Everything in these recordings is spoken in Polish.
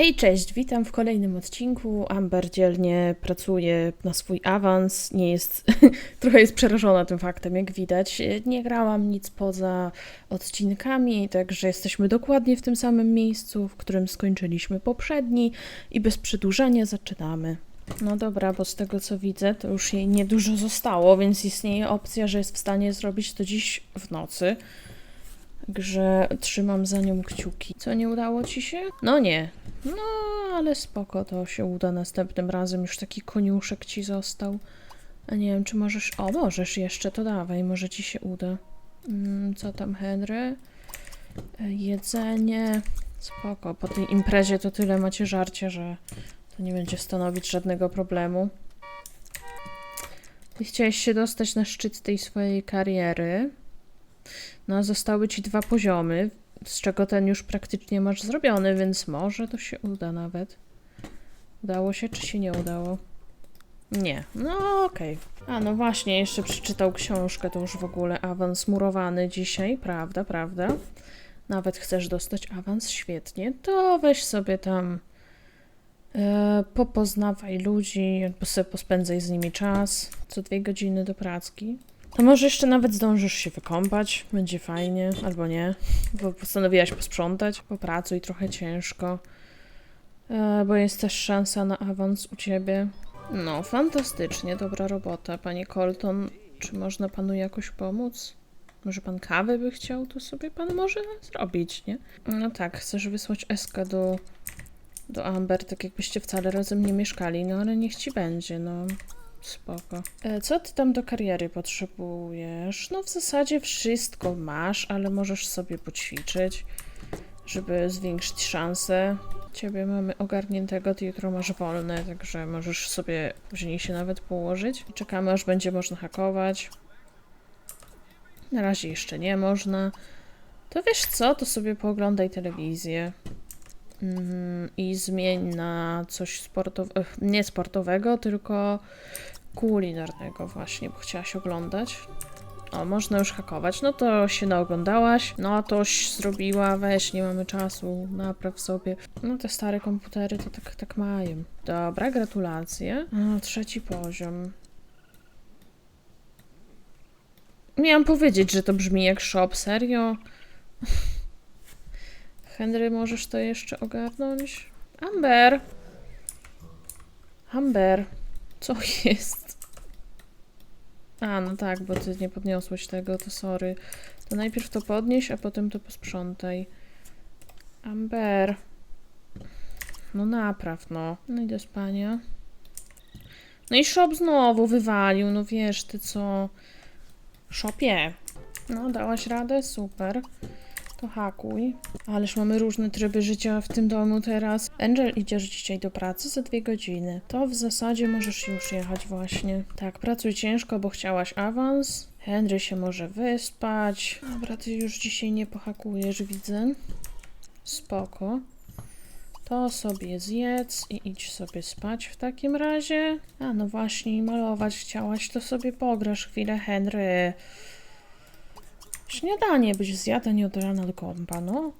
Hej, cześć, witam w kolejnym odcinku. Amber dzielnie pracuje na swój awans. Nie jest, trochę jest przerażona tym faktem, jak widać. Nie grałam nic poza odcinkami, także jesteśmy dokładnie w tym samym miejscu, w którym skończyliśmy poprzedni i bez przedłużania zaczynamy. No dobra, bo z tego co widzę, to już jej niedużo zostało, więc istnieje opcja, że jest w stanie zrobić to dziś w nocy. Także trzymam za nią kciuki. Co, nie udało ci się? No nie. No, ale spoko, to się uda następnym razem. Już taki koniuszek ci został. A nie wiem, czy możesz... O, możesz jeszcze, to dawaj, może ci się uda. Mm, co tam, Henry? E, Jedzenie. Spoko, po tej imprezie to tyle macie żarcie, że to nie będzie stanowić żadnego problemu. Ty chciałeś się dostać na szczyt tej swojej kariery. No, zostały ci dwa poziomy, z czego ten już praktycznie masz zrobiony, więc może to się uda nawet. Udało się, czy się nie udało? Nie. No okej. A no właśnie, jeszcze przeczytał książkę, to już w ogóle awans murowany dzisiaj, prawda, prawda? Nawet chcesz dostać awans, świetnie. To weź sobie tam e, popoznawaj ludzi, jakby sobie pospędzaj z nimi czas. Co dwie godziny do pracki. To może jeszcze nawet zdążysz się wykąpać, będzie fajnie, albo nie, bo postanowiłaś posprzątać, popracuj trochę ciężko, e, bo jest też szansa na awans u ciebie. No, fantastycznie, dobra robota, panie Colton. Czy można panu jakoś pomóc? Może pan kawy by chciał, to sobie pan może zrobić, nie? No tak, chcesz wysłać Eska do, do Amber, tak jakbyście wcale razem nie mieszkali, no ale niech ci będzie, no. Spoko. E, Co ty tam do kariery potrzebujesz? No w zasadzie wszystko masz, ale możesz sobie poćwiczyć, żeby zwiększyć szanse. Ciebie mamy ogarniętego, ty jutro masz wolne, także możesz sobie później się nawet położyć. Czekamy aż będzie można hakować. Na razie jeszcze nie można. To wiesz co, to sobie pooglądaj telewizję. Mhm, I zmień na coś sportowego, nie sportowego, tylko kulinarnego właśnie, bo chciałaś oglądać. O, można już hakować. No to się naoglądałaś. No toś zrobiła, weź, nie mamy czasu, napraw sobie. No te stare komputery to tak, tak mają. Dobra, gratulacje. O, trzeci poziom. Miałam powiedzieć, że to brzmi jak shop, serio? Henry, możesz to jeszcze ogarnąć? Amber! Amber, co jest? A, no tak, bo ty nie podniosłeś tego, to sorry. To najpierw to podnieś, a potem to posprzątaj. Amber. No napraw, no. No i do spania. No i shop znowu wywalił, no wiesz ty co. Shopie. No, dałaś radę? Super. To hakuj. Ależ mamy różne tryby życia w tym domu teraz. Angel, idziesz dzisiaj do pracy za dwie godziny. To w zasadzie możesz już jechać właśnie. Tak, pracuj ciężko, bo chciałaś awans. Henry się może wyspać. Dobra, ty już dzisiaj nie pohakujesz, widzę. Spoko. To sobie zjedz i idź sobie spać w takim razie. A no właśnie, malować chciałaś, to sobie pograsz chwilę, Henry. Śniadanie byś zjadł, nie od rana do kąpa, no.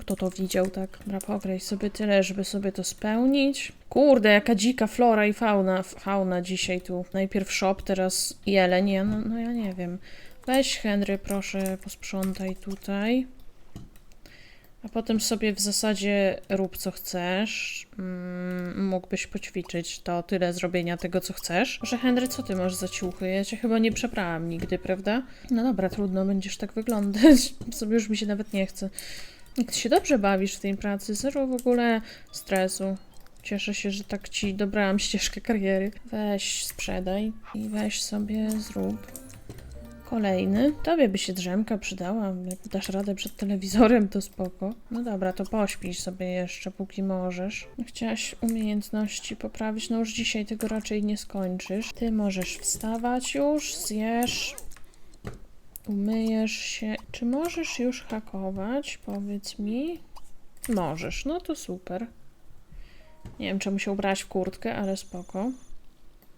Kto to widział, tak? Dobra, pograj sobie tyle, żeby sobie to spełnić. Kurde, jaka dzika flora i fauna, fauna dzisiaj tu. Najpierw shop, teraz jeleń, ja, no, no ja nie wiem. Weź Henry, proszę, posprzątaj tutaj. A potem sobie w zasadzie rób co chcesz. Mm, mógłbyś poćwiczyć to tyle zrobienia tego, co chcesz. Może Henry, co ty masz za ciuchy? Ja cię chyba nie przeprałam nigdy, prawda? No dobra, trudno, będziesz tak wyglądać. sobie już mi się nawet nie chce. Ty się dobrze bawisz w tej pracy, zero w ogóle stresu. Cieszę się, że tak ci dobrałam ścieżkę kariery. Weź, sprzedaj i weź sobie zrób. Kolejny. Tobie by się drzemka przydała. Jak dasz radę przed telewizorem, to spoko. No dobra, to pośpisz sobie jeszcze, póki możesz. Chciałaś umiejętności poprawić, no już dzisiaj tego raczej nie skończysz. Ty możesz wstawać już, zjesz, umyjesz się. Czy możesz już hakować? Powiedz mi. Możesz, no to super. Nie wiem, czemu się ubrałaś w kurtkę, ale spoko.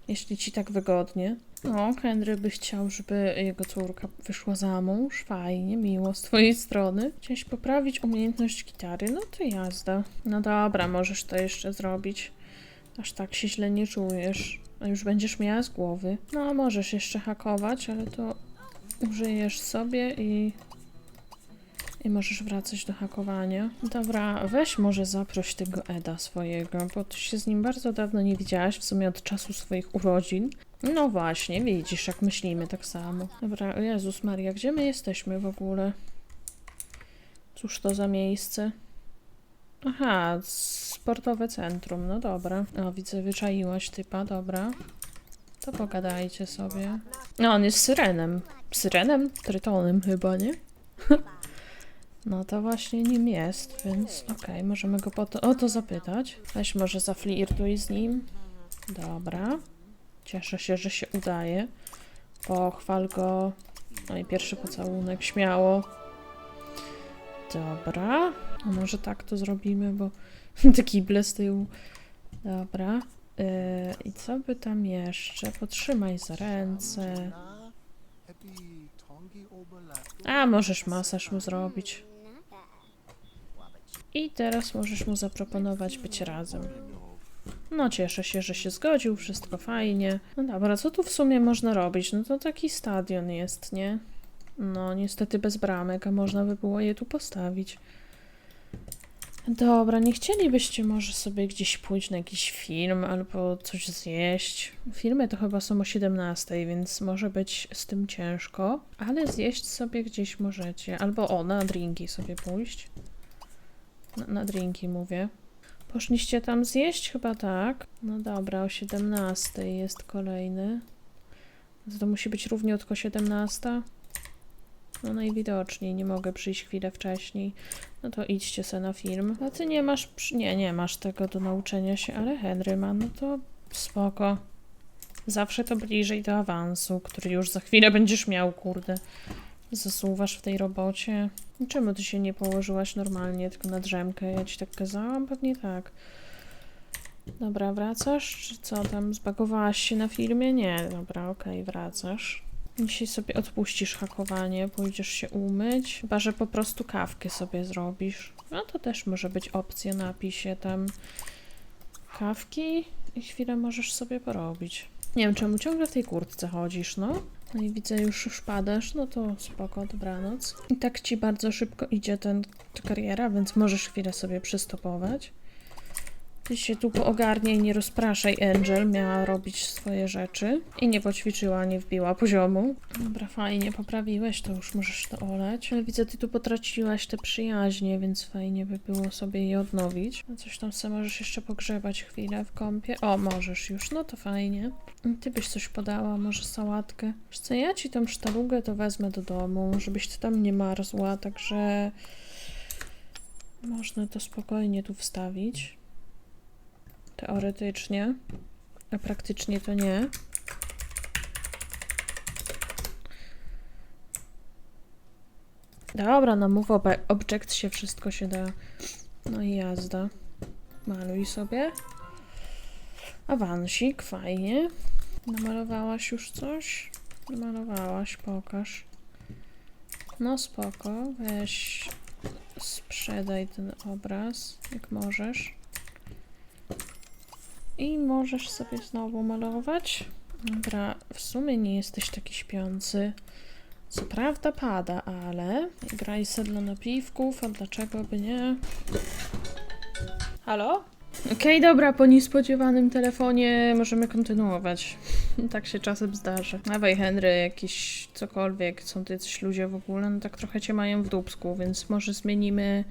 Jeśli ci tak wygodnie. No, Henry by chciał, żeby jego córka wyszła za mąż. Fajnie, miło z twojej strony. Chciałeś poprawić umiejętność gitary? No to jazda. No dobra, możesz to jeszcze zrobić. Aż tak się źle nie czujesz. A już będziesz miała z głowy. No, możesz jeszcze hakować, ale to użyjesz sobie i i możesz wracać do hakowania. Dobra, weź może zaproś tego Eda swojego, bo ty się z nim bardzo dawno nie widziałaś, w sumie od czasu swoich urodzin. No właśnie, widzisz, jak myślimy tak samo. Dobra, Jezus Maria, gdzie my jesteśmy w ogóle? Cóż to za miejsce? Aha, sportowe centrum, no dobra. O, widzę, wyczaiłaś typa, dobra. To pogadajcie sobie. No, on jest syrenem. Syrenem? Trytonem chyba, nie? No to właśnie nim jest, więc okej, możemy go po to, o to zapytać. Weź może zaflirtuj z nim. Dobra. Cieszę się, że się udaje. Pochwal go. No i pierwszy pocałunek, śmiało. Dobra. A może tak to zrobimy, bo te kible z tyłu. Dobra. Yy, I co by tam jeszcze? Potrzymaj za ręce. A, możesz masaż mu zrobić. I teraz możesz mu zaproponować być razem. No, cieszę się, że się zgodził, wszystko fajnie. No dobra, co tu w sumie można robić? No to taki stadion jest, nie? No, niestety bez bramek, a można by było je tu postawić. Dobra, nie chcielibyście może sobie gdzieś pójść na jakiś film albo coś zjeść? Filmy to chyba są o 17, więc może być z tym ciężko, ale zjeść sobie gdzieś możecie. Albo o, na drinki sobie pójść. Na, drinki mówię. Poszliście tam zjeść? Chyba tak. No dobra, o 17 jest kolejny. To, musi być równiutko 17. No najwidoczniej, nie mogę przyjść chwilę wcześniej. No to idźcie se na film. A ty nie masz, nie, nie masz tego do nauczenia się, ale Henry ma, no to spoko. Zawsze to bliżej do awansu, który już za chwilę będziesz miał, kurde. Zasuwasz w tej robocie. Czemu ty się nie położyłaś normalnie, tylko na drzemkę? Ja ci tak kazałam? Pewnie tak. Dobra, wracasz? Czy co tam? Zbagowałaś się na filmie? Nie, dobra, okej, wracasz. Dzisiaj sobie odpuścisz hakowanie, pójdziesz się umyć. Chyba, że po prostu kawkę sobie zrobisz. No to też może być opcja, napij się tam kawki i chwilę możesz sobie porobić. Nie wiem, czemu ciągle w tej kurtce chodzisz, no? No i widzę, już już padasz, no to spoko, dobranoc. I tak ci bardzo szybko idzie ten, ta kariera, więc możesz chwilę sobie przystopować. Ty się tu poogarniaj, nie rozpraszaj Angel, miała robić swoje rzeczy i nie poćwiczyła, nie wbiła poziomu. Dobra, fajnie, poprawiłeś, to już możesz to olać. Ale widzę, ty tu potraciłaś te przyjaźnie, więc fajnie by było sobie je odnowić. A coś tam sobie możesz jeszcze pogrzebać chwilę w kąpie. O, możesz już, no to fajnie. Ty byś coś podała, może sałatkę. Wiesz co, ja ci tą sztalugę to wezmę do domu, żebyś ty tam nie marzła, także można to spokojnie tu wstawić. Teoretycznie, a praktycznie to nie. Dobra, no move ob object się, wszystko się da. No i jazda. Maluj sobie. Awansik, fajnie. Namalowałaś już coś? Namalowałaś, pokaż. No spoko, weź sprzedaj ten obraz, jak możesz. I możesz sobie znowu malować. Dobra, w sumie nie jesteś taki śpiący. Co prawda pada, ale graj sedno napiwków, a dlaczego by nie? Halo? Okej, dobra, po niespodziewanym telefonie możemy kontynuować. tak się czasem zdarzy. Dawaj, Henry, jakiś cokolwiek, są tu jacyś ludzie w ogóle, no tak trochę cię mają w dupsku, więc może zmienimy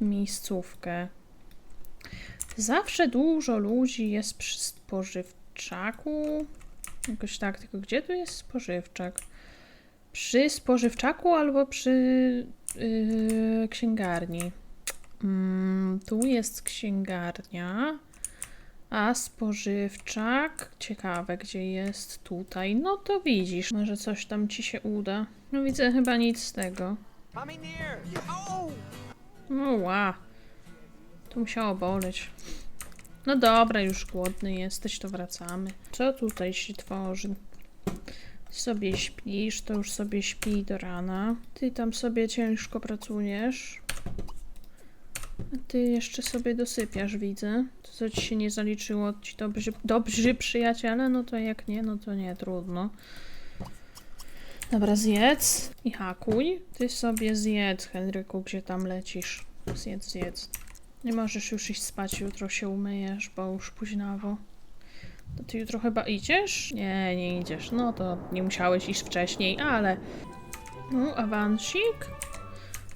miejscówkę. Zawsze dużo ludzi jest przy spożywczaku. Jakoś tak, tylko gdzie tu jest spożywczak? Przy spożywczaku albo przy yy, księgarni. Mm, tu jest księgarnia, a spożywczak. Ciekawe, gdzie jest tutaj. No to widzisz, może coś tam ci się uda. No widzę chyba nic z tego. Coming near. To musiało boleć. No dobra, już głodny jesteś, to wracamy. Co tutaj się tworzy? Sobie śpisz, to już sobie śpi do rana. Ty tam sobie ciężko pracujesz. A ty jeszcze sobie dosypiasz, widzę. To co ci się nie zaliczyło, ci dobrzy, dobrzy przyjaciele? No to jak nie, no to nie, trudno. Dobra, zjedz i hakuj. Ty sobie zjedz, Henryku, gdzie tam lecisz. Zjedz, zjedz. Nie możesz już iść spać, jutro się umyjesz, bo już późnawo. To ty jutro chyba idziesz? Nie, nie idziesz. No to nie musiałeś iść wcześniej, ale... No, awansik?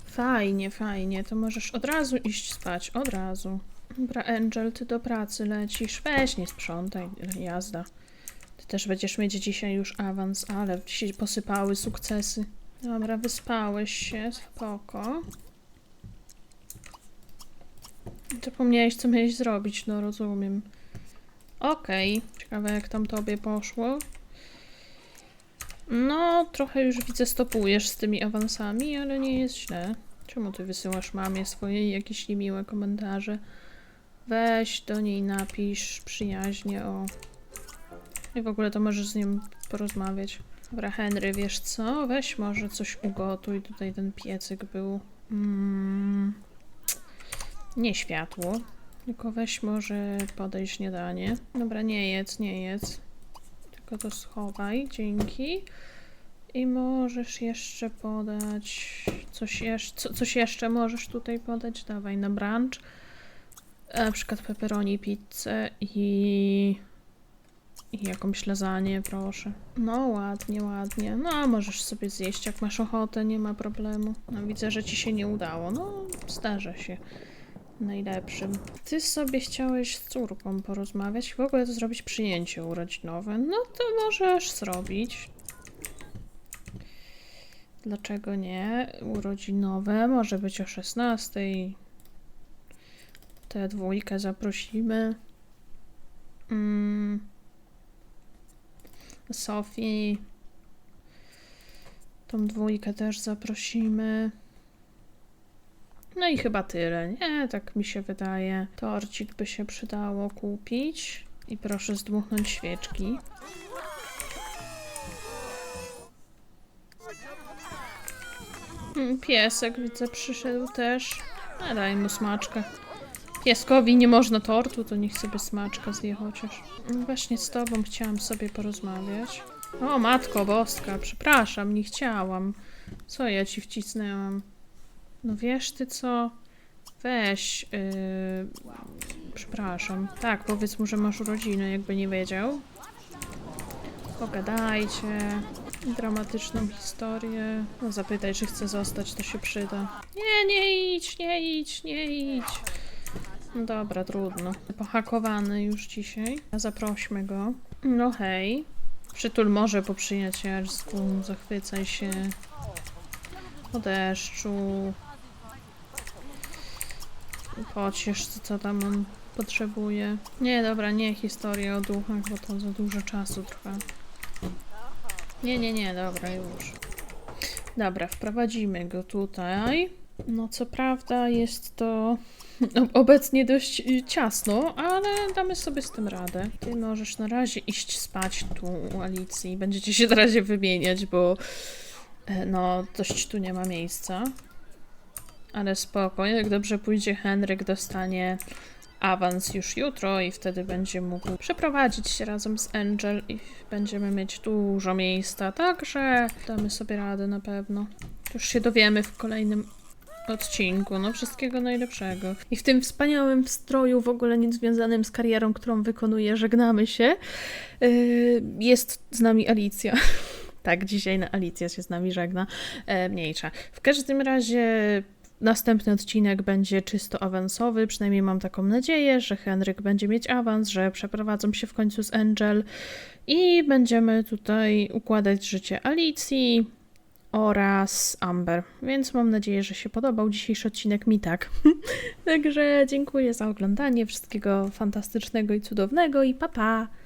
Fajnie, fajnie. To możesz od razu iść spać, od razu. Dobra, Angel, ty do pracy lecisz. Weź, nie sprzątaj, jazda. Ty też będziesz mieć dzisiaj już awans, ale się posypały sukcesy. Dobra, wyspałeś się, spoko. Zapomniałeś, co miałeś zrobić, no rozumiem. Okej, ciekawe jak tam tobie poszło. No, trochę już widzę stopujesz z tymi awansami, ale nie jest źle. Czemu ty wysyłasz mamie swoje jakieś niemiłe komentarze? Weź do niej napisz przyjaźnie o... I w ogóle to możesz z nią porozmawiać. Dobra, Henry, wiesz co? Weź może coś ugotuj. Tutaj ten piecyk był. Mm, nie światło. Tylko weź może podaj śniadanie. Dobra, nie jedz, nie jedz. Tylko to schowaj, dzięki. I możesz jeszcze podać coś jeszcze, co, coś jeszcze możesz tutaj podać? Dawaj na brunch. Na przykład pepperoni, pizzę i... I jakąś lasagne, proszę. No ładnie, ładnie. No możesz sobie zjeść jak masz ochotę, nie ma problemu. No widzę, że ci się nie udało. No zdarza się. Najlepszym. Ty sobie chciałeś z córką porozmawiać, w ogóle to zrobić przyjęcie urodzinowe. No to możesz zrobić. Dlaczego nie? Urodzinowe może być o 16. Tę dwójkę zaprosimy. Mm. Sofii. Tą dwójkę też zaprosimy. No i chyba tyle, nie? Tak mi się wydaje. Torcik by się przydało kupić. I proszę zdmuchnąć świeczki. Mm, Piesek widzę przyszedł też. A daj mu smaczkę. Pieskowi nie można tortu, to niech sobie smaczka zje chociaż. Mm, Właśnie z tobą chciałam sobie porozmawiać. O, matko boska, przepraszam, nie chciałam. Co ja ci wcisnęłam? No wiesz ty co? Weź. Yy... Przepraszam. Tak, powiedz mu, że masz urodziny, jakby nie wiedział. Pogadajcie. Dramatyczną historię. No zapytaj, czy chce zostać, to się przyda. Nie, nie idź, nie idź, nie idź. No dobra, trudno. Pohakowany już dzisiaj. Zaprośmy go. No hej. Przytul może po przyjacielsku. Zachwycaj się. Po deszczu. Pociesz, co tam on potrzebuje. Nie, dobra, nie historia o duchach, bo to za dużo czasu trwa. Nie, nie, nie, dobra, już. Dobra, wprowadzimy go tutaj. No, co prawda jest to obecnie dość y, ciasno, ale damy sobie z tym radę. Ty możesz na razie iść spać tu u Alicji. Będziecie się na razie wymieniać, bo e, no, dość tu nie ma miejsca. Ale spoko, jak dobrze pójdzie, Henryk dostanie awans już jutro i wtedy będzie mógł przeprowadzić się razem z Angel i będziemy mieć dużo miejsca, także damy sobie radę na pewno. Już się dowiemy w kolejnym odcinku. No wszystkiego najlepszego. I w tym wspaniałym stroju, w ogóle nic związanym z karierą, którą wykonuję, żegnamy się. Yy, jest z nami Alicja. Tak, dzisiaj na Alicja się z nami żegna. E, mniejsza. W każdym razie następny odcinek będzie czysto awansowy, przynajmniej mam taką nadzieję, że Henryk będzie mieć awans, że przeprowadzą się w końcu z Angel i będziemy tutaj układać życie Alicji oraz Amber. Więc mam nadzieję, że się podobał dzisiejszy odcinek mi tak. Także dziękuję za oglądanie, wszystkiego fantastycznego i cudownego i pa pa!